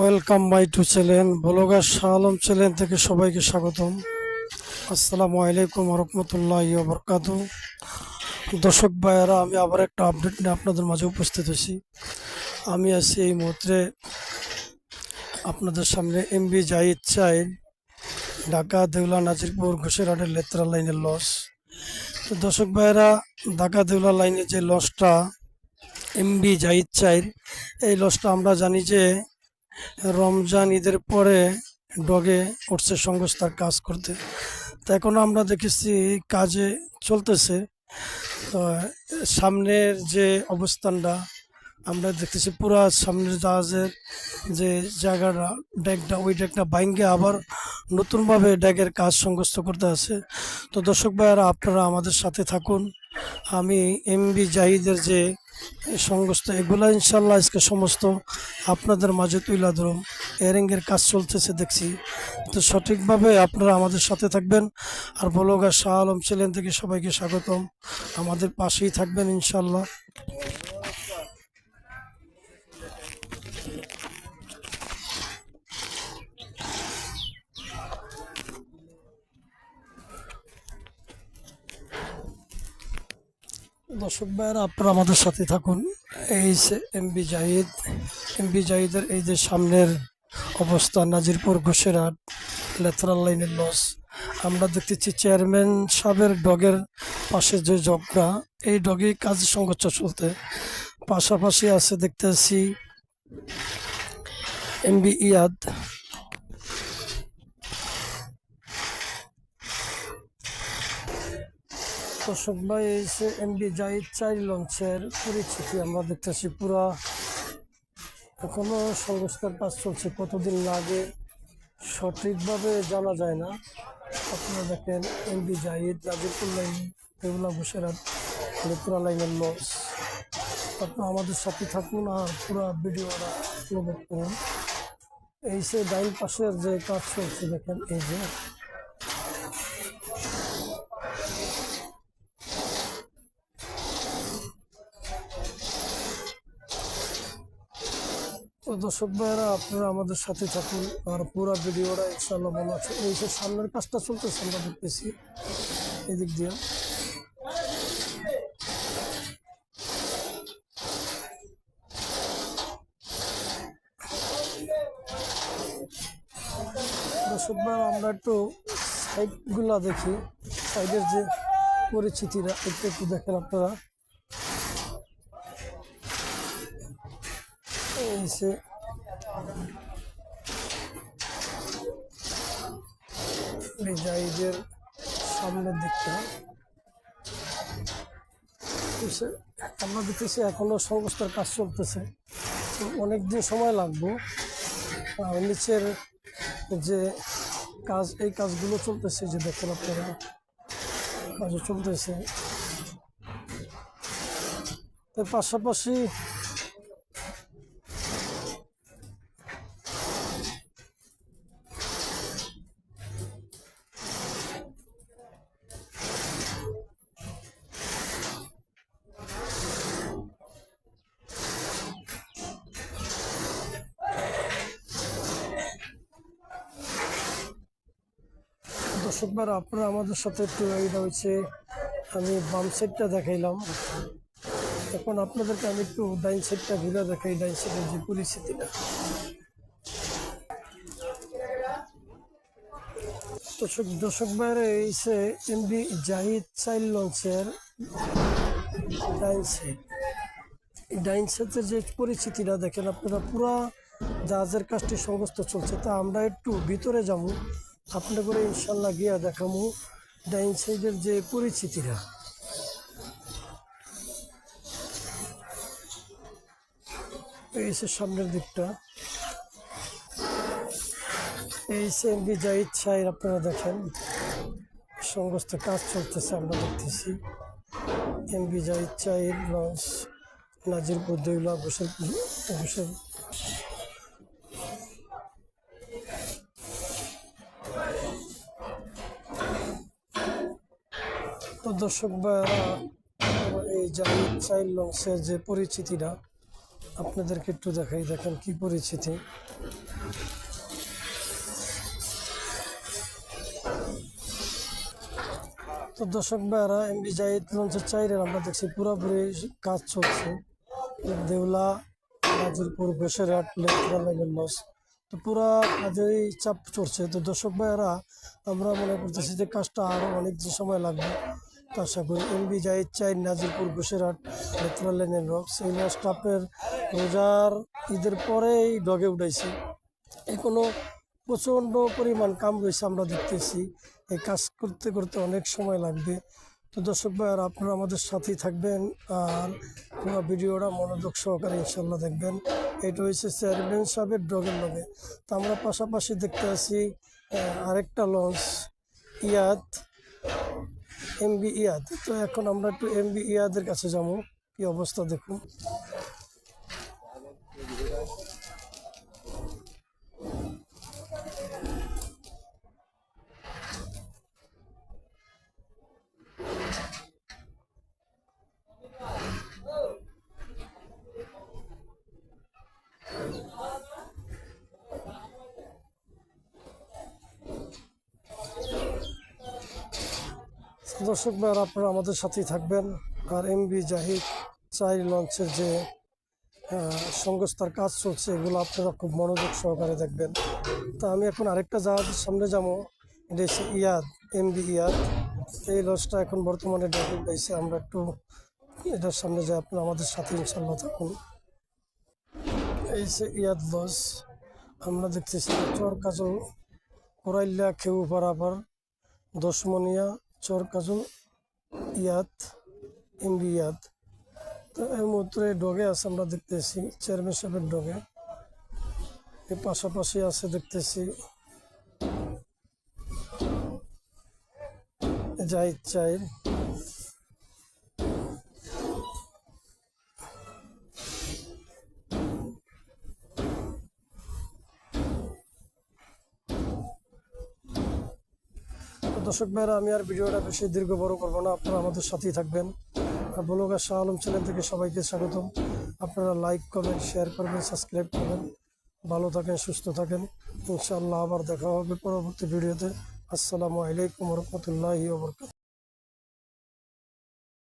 Welcome my to channel, blogger Shah Alam channel থেকে সবাইকে স্বাগতম। আসসালামু আলাইকুম রহমতুল্লাহ বরকাত দর্শক ভাইয়েরা, আমি আবার একটা আপডেট নিয়ে আপনাদের মাঝে উপস্থিত হয়েছি। আমি আছি এই মুহূর্তে আপনাদের সামনে এমবি জাহিদ চাইল ঢাকা, দেউলা, নাজিরপুর ঘোষেরহাটের লেত্রা লাইনের লস তো দর্শক ভাইয়েরা, ঢাকা, দেউলা লাইনের যে লসটা এমবি জাহিদ চাইল এই লসটা আমরা জানি যে রমজান ঈদের পরে ডগে উঠছে, সংস্থার কাজ করতে। তো এখন আমরা দেখেছি কাজে চলতেছে। তো সামনের যে অবস্থানটা আমরা দেখতেছি, পুরো সামনের জাহাজের যে জায়গাটা ডেকটা ওই ডেকটা বাইঙ্গে আবার নতুনভাবে ডেকের কাজ সংগ্রস্ত করতে আছে। তো দর্শক ভাইয়ারা, আপনারা আমাদের সাথে থাকুন। আমি এমবি জাহিদের যে সংস্থা, এগুলা ইনশাল্লাহ আজকে সমস্ত আপনাদের মাঝে তুইলা ধরুন এয়ারিংয়ের কাজ চলতেছে দেখছি। তো সঠিকভাবে আপনারা আমাদের সাথে থাকবেন। আর বলগা শাহ আলম চ্যানেল থেকে সবাইকে স্বাগতম। আমাদের পাশেই থাকবেন ইনশাল্লাহ দর্শক ভাইয়েরা, আপনারা আমাদের সাথে থাকুন। এই এমবি জাহিদ এমবি জাহিদের এই যে সামনের অবস্থা, নাজিরপুর ঘোষেরহাট লেথরাল লাইনের লস। আমরা দেখতেছি চেয়ারম্যান সাহেবের ডগের পাশে যে জগটা, এই ডগে কাজ সংঘর্ষ চলতে। পাশাপাশি আছে দেখতেছি এমবি ইয়াদ দর্শক ভাই এসে এমবি জাহিদ চাই লঞ্চের পরিচিতি আমরা দেখতেছি পুরা। এখনও সংস্কার কাজ চলছে, কতদিন লাগে সঠিকভাবে জানা যায় না। আপনারা দেখেন এমবি জাহিদ রাজিপুর লাইন তেগুলা ঘোষেরাত লেপুরা লাইনের লঞ্চ। আপনারা আমাদের সাথে থাকুন আর পুরো ভিডিওটা উপভোগ করুন। এই সে ডাইন পাশের যে কাজ চলছে, দেখেন এই যে তো দর্শক ভাইয়েরা, আপনারা আমাদের সাথে থাকুন আর পুরো ভিডিওটা ইনশাল্লাহ ভালো আছে। এই যে সামনের কাজটা চলতেছে, আমরা দেখতেছি। এদিক দিয়ে। দর্শক ভাইয়েরা, আমরা একটু সাইডগুলা দেখি। সাইডের যে পরিচিতিরা একটু একটু দেখেন আপনারা। এই যে জাহিদের সামনের দিকটা আমরা দেখতেছি এখনও সংস্থার কাজ চলতেছে অনেক দিন সময় লাগবে নিচের যে কাজ এই কাজগুলো চলতেছে যে দেখেন আপনারা কাজও চলতেছে তার পাশাপাশি দর্শকবার আপনারা আমাদের সাথে একটু এটা হচ্ছে, আমি বাম সাইডটা দেখাইলাম। এখন আপনাদেরকে আমি একটু ডাইন সাইডটা ঘুরে দেখাই, ডাইন সাইডের যে পরিস্থিতিটা। দর্শক দর্শক বাইরে এইসে এমবি জাহিদ চাইল্ড লঞ্চের ডাইন এই ডাইন সাইডের যে পরিস্থিতিটা দেখেন আপনারা, পুরা জাহাজের কাজটি সমস্ত চলছে। তা আমরা একটু ভিতরে যাব। আপনার করে ইনশাল্লাহ গিয়া দেখাবো ডাইন সাইডের যে পরিচিতিরা। এই সামনের দিকটা। এই সে এমবি জাহিদ সাহের আপনারা দেখেন সমস্ত কাজ চলতেছে, আমরা দেখতেছি। এমবি জাহিদ চাহির লঞ্চ, নাজিরপুর, দৈলা গোসল গোসল দর্শক ভাইয়েরা এই জাহিদ চাইল্ড লঞ্চের যে পরিচিতিটা, আপনাদেরকে একটু দেখাই, দেখেন কি পরিচিতি। তো দর্শক ভাইয়ারা এমবি জাহিদ লঞ্চের চাইরের আমরা দেখছি পুরোপুরি কাজ চলছে। দেউলা লেকপুরা লাইনের লস। তো পুরা কাজেই চাপ চড়ছে তো দর্শক ভাইয়ারা, আমরা মনে করতেছি যে কাজটা আরও অনেক সময় লাগবে। তো আশা করি এমবি জাহিদ চাই নাজিরপুর লেকপুরা লাইনের রক্স এই লসটা আপনার রোজার ঈদের পরেই ডগে উঠাইছি। এখনও প্রচণ্ড পরিমাণ কাম রয়েছে আমরা দেখতেছি। এই কাজ করতে করতে অনেক সময় লাগবে। তো দর্শক ভাই আর আপনারা আমাদের সাথেই থাকবেন আর পুরো ভিডিওটা মনোযোগ সহকারে ইনশাল্লাহ দেখবেন। এটা হচ্ছে চেয়ারম্যান সাহেবের ডগের লগে। তো আমরা পাশাপাশি দেখতে আছি আরেকটা লঞ্চ ইয়াদ এমবি ইয়াদ তো এখন আমরা একটু এমবি ইয়াদের কাছে যাব। কি অবস্থা দেখুন। দর্শক ভাইয়ার, আপনারা আমাদের সাথেই থাকবেন। আর এমবি জাহিদ চাই লঞ্চের যে সংস্থার কাজ চলছে, এগুলো আপনারা খুব মনোযোগ সহকারে দেখবেন। তা আমি এখন আরেকটা জাহাজের সামনে যাব, এটা ইয়াদ এমবি ইয়াদ। এই লঞ্চটা এখন বর্তমানে ডেভেলপ হয়েছে আমরা একটু এটার সামনে যাই, আপনারা আমাদের সাথে ইনশাল্লাহ থাকুন। এই যে ইয়াদ লঞ্চ, আমরা দেখতেছি চর কাজল, কোরাইল্লা খেউ পারাপার দশমনিয়া চর কাজল ইয়াদ এমবি ইয়াদ তো এর মধ্যে ডগে আছে আমরা দেখতেছি চেয়ারম্যান সাহেবের ডগে এর পাশাপাশি আছে দেখতেছি জাহিদ চাইর দর্শক ভাইরা আমি আর ভিডিওটা বেশি দীর্ঘ বড় করব না। আপনারা আমাদের সাথেই থাকবেন। আর বলুগা শাহ আলম চ্যানেল থেকে সবাইকে স্বাগতম। আপনারা লাইক কমেন্ট শেয়ার করবেন সাবস্ক্রাইব করবেন। ভালো থাকেন, সুস্থ থাকেন। ইনশাআল্লাহ আবার দেখা হবে পরবর্তী ভিডিওতে। আসসালামু আলাইকুম রহমতুল্লাহি ওবরকাত